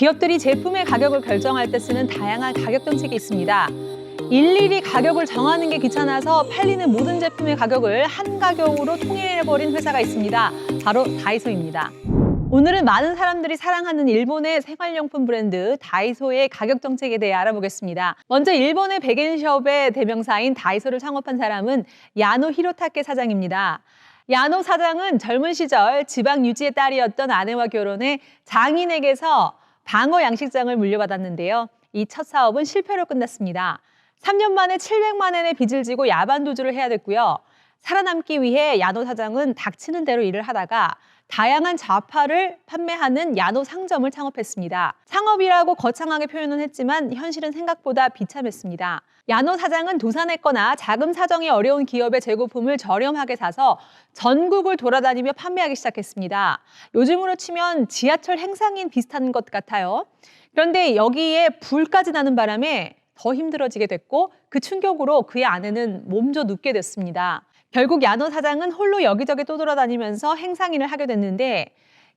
기업들이 제품의 가격을 결정할 때 쓰는 다양한 가격 정책이 있습니다. 일일이 가격을 정하는 게 귀찮아서 팔리는 모든 제품의 가격을 한 가격으로 통일해버린 회사가 있습니다. 바로 다이소입니다. 오늘은 많은 사람들이 사랑하는 일본의 생활용품 브랜드 다이소의 가격 정책에 대해 알아보겠습니다. 먼저 일본의 백엔숍의 대명사인 다이소를 창업한 사람은 야노 히로타케 사장입니다. 야노 사장은 젊은 시절 지방 유지의 딸이었던 아내와 결혼해 장인에게서 방어 양식장을 물려받았는데요. 이 첫 사업은 실패로 끝났습니다. 3년 만에 700만 원의 빚을 지고 야반 도주를 해야 됐고요. 살아남기 위해 야노 사장은 닥치는 대로 일을 하다가 다양한 자파를 판매하는 야노 상점을 창업했습니다. 창업이라고 거창하게 표현은 했지만 현실은 생각보다 비참했습니다. 야노 사장은 도산했거나 자금 사정이 어려운 기업의 재고품을 저렴하게 사서 전국을 돌아다니며 판매하기 시작했습니다. 요즘으로 치면 지하철 행상인 비슷한 것 같아요. 그런데 여기에 불까지 나는 바람에 더 힘들어지게 됐고 그 충격으로 그의 아내는 몸져 눕게 됐습니다. 결국 야노 사장은 홀로 여기저기 떠돌아다니면서 행상인을 하게 됐는데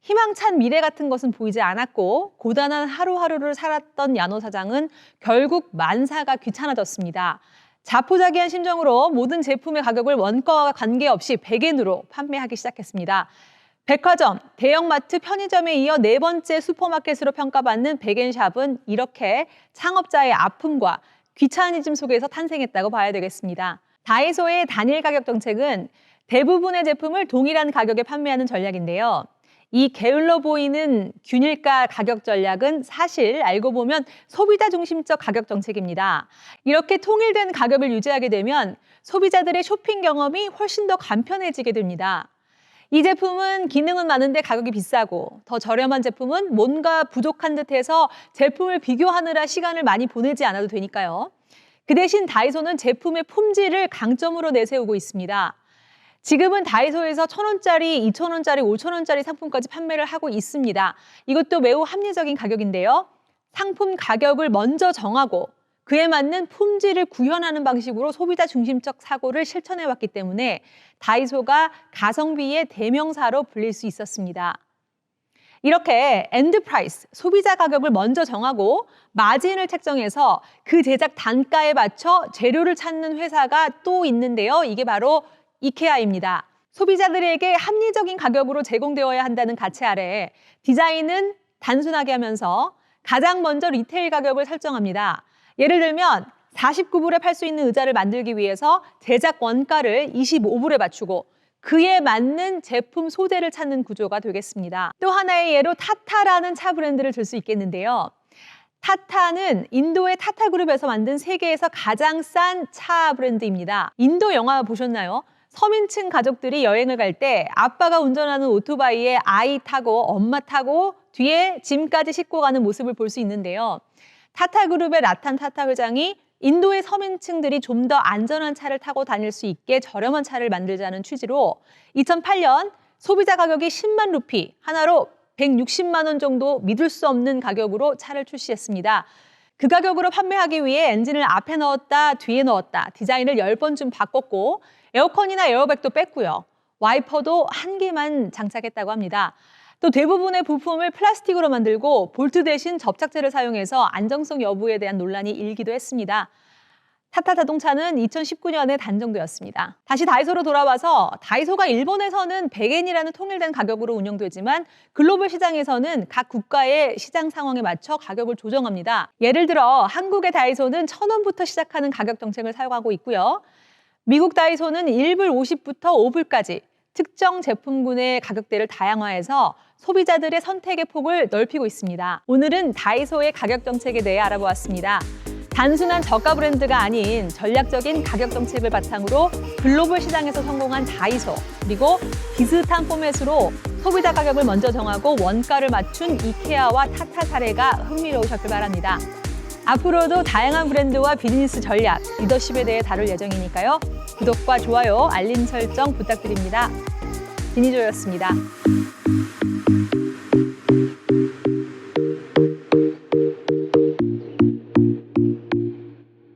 희망찬 미래 같은 것은 보이지 않았고 고단한 하루하루를 살았던 야노 사장은 결국 만사가 귀찮아졌습니다. 자포자기한 심정으로 모든 제품의 가격을 원가와 관계없이 100엔으로 판매하기 시작했습니다. 백화점, 대형마트, 편의점에 이어 네 번째 슈퍼마켓으로 평가받는 백엔샵은 이렇게 창업자의 아픔과 귀차니즘 속에서 탄생했다고 봐야 되겠습니다. 다이소의 단일 가격 정책은 대부분의 제품을 동일한 가격에 판매하는 전략인데요. 이 게을러 보이는 균일가 가격 전략은 사실 알고 보면 소비자 중심적 가격 정책입니다. 이렇게 통일된 가격을 유지하게 되면 소비자들의 쇼핑 경험이 훨씬 더 간편해지게 됩니다. 이 제품은 기능은 많은데 가격이 비싸고 더 저렴한 제품은 뭔가 부족한 듯해서 제품을 비교하느라 시간을 많이 보내지 않아도 되니까요. 그 대신 다이소는 제품의 품질을 강점으로 내세우고 있습니다. 지금은 다이소에서 천 원짜리, 이천 원짜리, 오천 원짜리 상품까지 판매를 하고 있습니다. 이것도 매우 합리적인 가격인데요. 상품 가격을 먼저 정하고 그에 맞는 품질을 구현하는 방식으로 소비자 중심적 사고를 실천해 왔기 때문에 다이소가 가성비의 대명사로 불릴 수 있었습니다. 이렇게 엔드 프라이스, 소비자 가격을 먼저 정하고 마진을 책정해서 그 제작 단가에 맞춰 재료를 찾는 회사가 또 있는데요. 이게 바로 이케아입니다. 소비자들에게 합리적인 가격으로 제공되어야 한다는 가치 아래 디자인은 단순하게 하면서 가장 먼저 리테일 가격을 설정합니다. 예를 들면 49불에 팔 수 있는 의자를 만들기 위해서 제작 원가를 25불에 맞추고 그에 맞는 제품 소재를 찾는 구조가 되겠습니다. 또 하나의 예로 타타라는 차 브랜드를 들 수 있겠는데요. 타타는 인도의 타타 그룹에서 만든 세계에서 가장 싼 차 브랜드입니다. 인도 영화 보셨나요? 서민층 가족들이 여행을 갈 때 아빠가 운전하는 오토바이에 아이 타고 엄마 타고 뒤에 짐까지 싣고 가는 모습을 볼 수 있는데요. 타타 그룹의 라탄 타타 회장이 인도의 서민층들이 좀 더 안전한 차를 타고 다닐 수 있게 저렴한 차를 만들자는 취지로 2008년 소비자 가격이 10만 루피, 하나로 160만 원 정도 믿을 수 없는 가격으로 차를 출시했습니다. 그 가격으로 판매하기 위해 엔진을 앞에 넣었다, 뒤에 넣었다, 디자인을 10번쯤 바꿨고 에어컨이나 에어백도 뺐고요. 와이퍼도 한 개만 장착했다고 합니다. 또 대부분의 부품을 플라스틱으로 만들고 볼트 대신 접착제를 사용해서 안정성 여부에 대한 논란이 일기도 했습니다. 타타 자동차는 2019년에 단종되었습니다. 다시 다이소로 돌아와서 다이소가 일본에서는 100엔이라는 통일된 가격으로 운영되지만 글로벌 시장에서는 각 국가의 시장 상황에 맞춰 가격을 조정합니다. 예를 들어 한국의 다이소는 1000원부터 시작하는 가격 정책을 사용하고 있고요. 미국 다이소는 1불 50부터 5불까지 특정 제품군의 가격대를 다양화해서 소비자들의 선택의 폭을 넓히고 있습니다. 오늘은 다이소의 가격 정책에 대해 알아보았습니다. 단순한 저가 브랜드가 아닌 전략적인 가격 정책을 바탕으로 글로벌 시장에서 성공한 다이소, 그리고 비슷한 포맷으로 소비자 가격을 먼저 정하고 원가를 맞춘 이케아와 타타 사례가 흥미로우셨길 바랍니다. 앞으로도 다양한 브랜드와 비즈니스 전략, 리더십에 대해 다룰 예정이니까요. 구독과 좋아요, 알림 설정 부탁드립니다. 비니조였습니다.